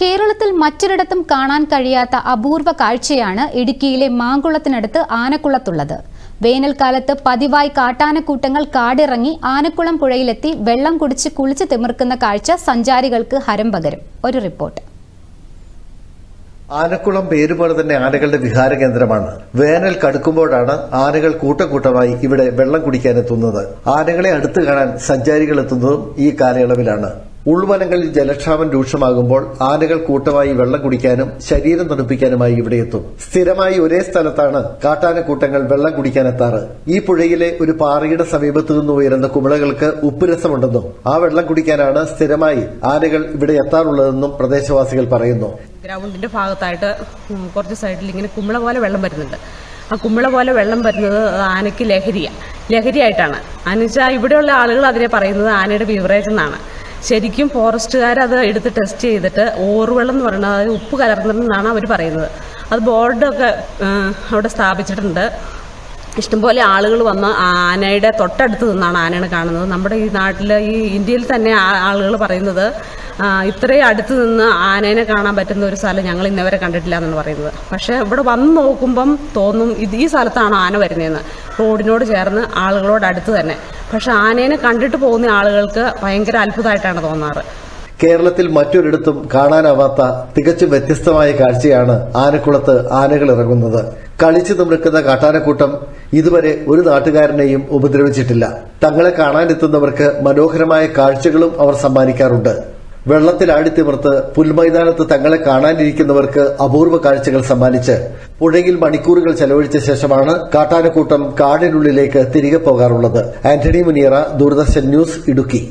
കേരളത്തിൽ മറ്റൊരിടത്തും കാണാൻ കഴിയാത്ത അപൂർവ കാഴ്ചയാണ് ഇടുക്കിയിലെ മാങ്കുളത്തിനടുത്ത് ആനക്കുളത്തുള്ളത്. വേനൽക്കാലത്ത് പതിവായി കാട്ടാനക്കൂട്ടങ്ങൾ കാടിറങ്ങി ആനക്കുളം പുഴയിലെത്തി വെള്ളം കുടിച്ച് കുളിച്ച് തിമിർക്കുന്ന കാഴ്ച സഞ്ചാരികൾക്ക് ഹരം പകരും. ഒരു റിപ്പോർട്ട്. ആനക്കുളം പേരുപോലെ തന്നെ ആനകളുടെ വിഹാര കേന്ദ്രമാണ്. വേനൽ കടുക്കുമ്പോഴാണ് ആനകൾ കൂട്ടക്കൂട്ടമായി ഇവിടെ വെള്ളം കുടിക്കാൻ എത്തുന്നത് ആനകളെ അടുത്ത് കാണാൻ സഞ്ചാരികൾ എത്തുന്നതും ഈ കാലയളവിലാണ്. ഉൾവനങ്ങളിൽ ജലക്ഷാമം രൂക്ഷമാകുമ്പോൾ ആനകൾ കൂട്ടമായി വെള്ളം കുടിക്കാനും ശരീരം തണുപ്പിക്കാനുമായി ഇവിടെ എത്തും. സ്ഥിരമായി ഒരേ സ്ഥലത്താണ് കാട്ടാനക്കൂട്ടങ്ങൾ വെള്ളം കുടിക്കാനെത്താറ്. ഈ പുഴയിലെ ഒരു പാറയുടെ സമീപത്തു നിന്ന് ഉയരുന്ന കുമിളകൾക്ക് ഉപ്പുരസമുണ്ടെന്നും ആ വെള്ളം കുടിക്കാനാണ് സ്ഥിരമായി ആനകൾ ഇവിടെ എത്താറുള്ളതെന്നും പ്രദേശവാസികൾ പറയുന്നു. ഗ്രൗണ്ടിന്റെ ഭാഗത്തായിട്ട് കുറച്ച് സൈഡിൽ ഇങ്ങനെ കുമിള പോലെ വെള്ളം വരുന്നുണ്ട്. ആ കുമിള പോലെ വെള്ളം വരുന്നത് ആനയ്ക്ക് ലഹരിയാണ് ലഹരിയായിട്ടാണ്. എന്നുവെച്ചാൽ ഇവിടെയുള്ള ആളുകൾ അതിനെ പറയുന്നത് ആനയുടെ ബീവറേജ് എന്നാണ് ശരിക്കും ഫോറസ്റ്റുകാർ അത് എടുത്ത് ടെസ്റ്റ് ചെയ്തിട്ട് ഓറുവെള്ളം എന്ന് പറയുന്നത് അതായത് ഉപ്പ് കലർന്നതെന്നാണ് അവർ പറയുന്നത്. അത് ബോർഡൊക്കെ അവിടെ സ്ഥാപിച്ചിട്ടുണ്ട്. ഇഷ്ടംപോലെ ആളുകൾ വന്ന് ആനയുടെ തൊട്ടടുത്ത് നിന്നാണ് ആനയെ കാണുന്നത്. നമ്മുടെ ഈ നാട്ടിൽ ഈ ഇന്ത്യയിൽ തന്നെ ആളുകൾ പറയുന്നത് ഇത്രയും അടുത്ത് നിന്ന് ആനേനെ കാണാൻ പറ്റുന്ന ഒരു സ്ഥലം ഞങ്ങൾ ഇന്നവരെ കണ്ടിട്ടില്ല എന്നാണ് പറയുന്നത്. പക്ഷേ ഇവിടെ വന്ന് നോക്കുമ്പം തോന്നും ഇത് ഈ സ്ഥലത്താണ് ആന വരുന്നതെന്ന്. റോഡിനോട് ചേർന്ന് ആളുകളോട് അടുത്ത് തന്നെ. പക്ഷെ ആനേനെ കണ്ടിട്ട് പോകുന്ന ആളുകൾക്ക് ഭയങ്കര അത്ഭുതമായിട്ടാണ് തോന്നാറ്. കേരളത്തിൽ മറ്റൊരിടത്തും കാണാനാവാത്ത തികച്ചും വ്യത്യസ്തമായ കാഴ്ചയാണ് ആനക്കുളത്ത് ആനകൾ ഇറങ്ങുന്നത്. കളിച്ചു നിമിർക്കുന്ന കാട്ടാനക്കൂട്ടം ഇതുവരെ ഒരു നാട്ടുകാരനെയും ഉപദ്രവിച്ചിട്ടില്ല. തങ്ങളെ കാണാനെത്തുന്നവർക്ക് മനോഹരമായ കാഴ്ചകളും അവർ സമ്മാനിക്കാറുണ്ട്. വെള്ളത്തിൽ ആടിത്തിമർത്ത് പുൽമൈതാനത്ത് തങ്ങളെ കാണാനിരിക്കുന്നവർക്ക് അപൂർവ കാഴ്ചകൾ സമ്മാനിച്ച് പുഴയിൽ മണിക്കൂറുകൾ ചെലവഴിച്ച ശേഷമാണ് കാട്ടാനക്കൂട്ടം കാടിനുള്ളിലേക്ക് തിരികെ പോകാറുള്ളത്. ആന്റണി മുനിയറ ദൂരദർശൻ ന്യൂസ് ഇടുക്കി.